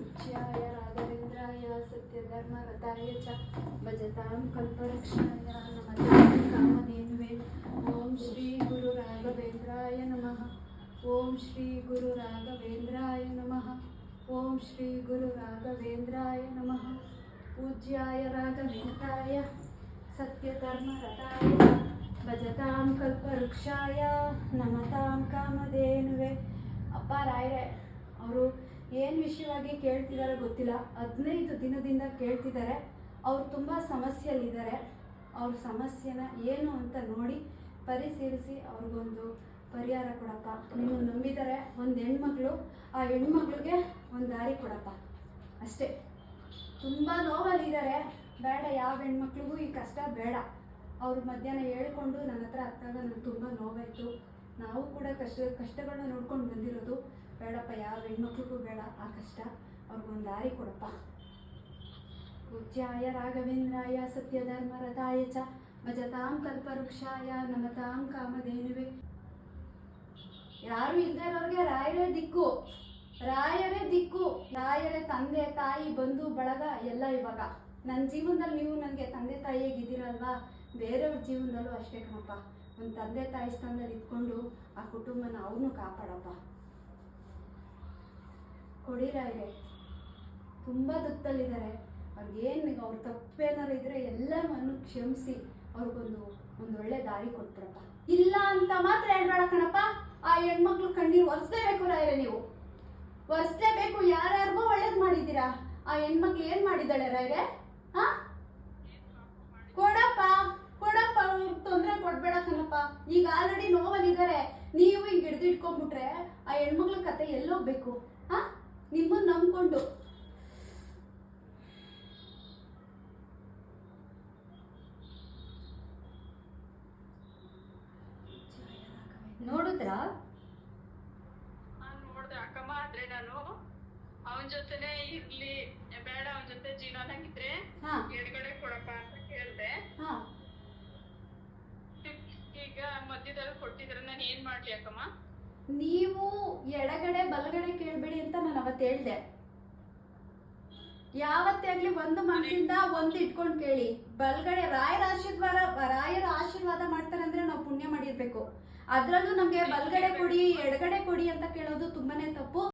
उच्चाय राघवेन्द्राय सत्यधर्मरताय च भजतां कल्पवृक्षाय नमतां कामधेन्वे। ॐ श्रीगुरुराघवेन्द्राय नमः। ॐ श्रीगुरुराघवेन्द्राय नमः। ॐ श्रीगुरुराघवेन्द्राय नमः। पूज्याय राघवेन्द्राय, सत्यधर्मरताय, भजतां कल्पवृक्षाय, नमतां कामधेन्वे। ಅಪ್ಪ ರಾಯರೇ, ಅವರು ಏನು ವಿಷಯವಾಗಿ ಕೇಳ್ತಿದ್ದಾರೆ ಗೊತ್ತಿಲ್ಲ. ಹದಿನೈದು ದಿನದಿಂದ ಕೇಳ್ತಿದ್ದಾರೆ ಅವ್ರು ತುಂಬ ಸಮಸ್ಯೆಯಲ್ಲಿದ್ದಾರೆ. ಅವ್ರ ಸಮಸ್ಯೆನ ಏನು ಅಂತ ನೋಡಿ ಪರಿಶೀಲಿಸಿ ಅವ್ರಿಗೊಂದು ಪರಿಹಾರ ಕೊಡಪ್ಪ. ನೀವು ನಂಬಿದ್ದಾರೆ. ಒಂದು ಹೆಣ್ಮಕ್ಳು, ಆ ಹೆಣ್ಮಕ್ಳಿಗೆ ಒಂದು ದಾರಿ ಕೊಡಪ್ಪ. ಅಷ್ಟೇ. ತುಂಬ ನೋವಲ್ಲಿದ್ದಾರೆ. ಬೇಡ, ಯಾವ ಹೆಣ್ಮಕ್ಳಿಗೂ ಈ ಕಷ್ಟ ಬೇಡ. ಅವ್ರ ಮಧ್ಯಾಹ್ನ ಹೇಳ್ಕೊಂಡು ನನ್ನ ಹತ್ರ ಹತ್ತಾಗ ನನಗೆ ತುಂಬ ನೋವಾಯಿತು. ನಾವು ಕೂಡ ಕಷ್ಟ, ಕಷ್ಟಗಳನ್ನ ನೋಡ್ಕೊಂಡು ಬಂದಿರೋದು ಬೇಡಪ್ಪ ಯಾವ ಹೆಣ್ಮಕ್ಳಿಗೂ ಬೇಡ, ಆ ಕಷ್ಟ. ಅವ್ರಿಗೊಂದು ದಾರಿ ಕೊಡಪ್ಪ. ಪೂಜ್ಯಾಯ ರಾಘವೇಂದ್ರಾಯ ಸತ್ಯಧರ್ಮರತಾಯ ಚ ಭಜತಾಂ ಕಲ್ಪವೃಕ್ಷಾಯ ನಮತಾಂ ಕಾಮಧೇನುವೆ. ಯಾರು ಇಲ್ಲದೆ ಇರೋರಿಗೆ ರಾಯರೇ ದಿಕ್ಕು. ರಾಯರೇ ದಿಕ್ಕು. ರಾಯರೇ ತಂದೆ, ತಾಯಿ, ಬಂಧು, ಬಳಗ ಎಲ್ಲ ಇವಾಗ. ನನ್ನ ಜೀವನದಲ್ಲಿ ನೀವು ನನಗೆ ತಂದೆ ತಾಯಿಯಾಗಿದ್ದೀರಲ್ವಾ ಬೇರೆಯವ್ರ ಜೀವನದಲ್ಲೂ ಅಷ್ಟೇ ಕಣಪ್ಪ. ಒಂದು ತಂದೆ ತಾಯಿ ಸ್ಥಾನದಲ್ಲಿ ಇದ್ಕೊಂಡು ಆ ಕುಟುಂಬನ ಅವನು ಕಾಪಾಡಪ್ಪ. ಕೊಡಿ ರಾಯರೇ, ತುಂಬ ದುಃಖದಲ್ಲಿದ್ದಾರೆ. ಅವ್ರಿಗೇನು ಅವ್ರ ತಪ್ಪೇನಾರು ಇದ್ರೆ ಎಲ್ಲವನ್ನು ಕ್ಷಮಿಸಿ ಅವ್ರಿಗೊಂದು ಒಂದು ಒಳ್ಳೆ ದಾರಿ ಕೊಟ್ಬಿಡಪ್ಪ. ಇಲ್ಲ ಅಂತ ಮಾತ್ರ ಹೇಳ್ಬೇಡ ಕಣಪ್ಪ. ಆ ಹೆಣ್ಮಕ್ಳು ಕಣ್ಣೀರು ಒರೆಸ್ಲೇಬೇಕು ರಾಯ ನೀವು. ಒರೆಸ್ಲೇಬೇಕು, ಯಾರ್ಯಾರಿಗೂ ಒಳ್ಳೇದು ಮಾಡಿದ್ದೀರಾ. ಆ ಹೆಣ್ಮಕ್ಳು ಏನು ಮಾಡಿದ್ದಾಳೆ ರಾಯ್ರೆ? ಹಾ ಕೊಡಪ್ಪ ಕೊಡಪ್ಪ ಅವ್ರಿಗೆ ತೊಂದರೆ ಕೊಡ್ಬೇಡ ಕಣಪ್ಪ ಈಗ ಆಲ್ರೆಡಿ ನೋವಲ್ಲಿದ್ದಾರೆ ನೀವು ಹಿಂಗೆ ಹಿಡ್ದು ಇಟ್ಕೊಂಡ್ಬಿಟ್ರೆ ಆ ಹೆಣ್ಮಕ್ಳ ಕತೆ ಎಲ್ಲೋಗ್ಬೇಕು. ಹಾ ನಿಮ್ಮನ್ನ ನಂಬ್ಕೊಂಡು. ನೋಡಿದ್ರಾ? ನೋಡ್ದೆ ಅಕ್ಕಮ್ಮ ಆದ್ರೆ ನಾನು ಅವನ್ ಜೊತೆನೆ ಇರ್ಲಿ. ಬೇಡ ಅವನ್ ಜೊತೆ ಜೀವನಗಿದ್ರೆ ಹಾ. ಎಡಗಡೆ ಕೊಡಪ್ಪ ಅಂತ ಕೇಳ್ದೆ. ಈಗ ಮಧ್ಯದಲ್ಲಿ ಕೊಟ್ಟಿದ್ರೆ ನಾನು ಏನ್ ಮಾಡ್ಲಿ ಅಕ್ಕಮ್ಮ? ನೀವು ಎಡಗಡೆ ಬಲಗಡೆ ಕೇಳಬೇಡಿ ಅಂತ ನಾನು ಅವತ್ತು ಹೇಳ್ದೆ. ಯಾವತ್ತೇ ಆಗ್ಲಿ ಒಂದು ಮನಸ್ಸಿಂದ ಒಂದು ಇಟ್ಕೊಂಡು ಕೇಳಿ. ಬಲಗಡೆ ರಾಯರ ಆಶೀರ್ವಾದ ರಾಯರ ಆಶೀರ್ವಾದ ಮಾಡ್ತಾರೆ ಅಂದ್ರೆ ನಾವು ಪುಣ್ಯ ಮಾಡಿರ್ಬೇಕು. ಅದ್ರಲ್ಲೂ ನಮ್ಗೆ ಬಲಗಡೆ ಕೊಡಿ, ಎಡಗಡೆ ಕೊಡಿ ಅಂತ ಕೇಳೋದು ತುಂಬಾನೇ ತಪ್ಪು.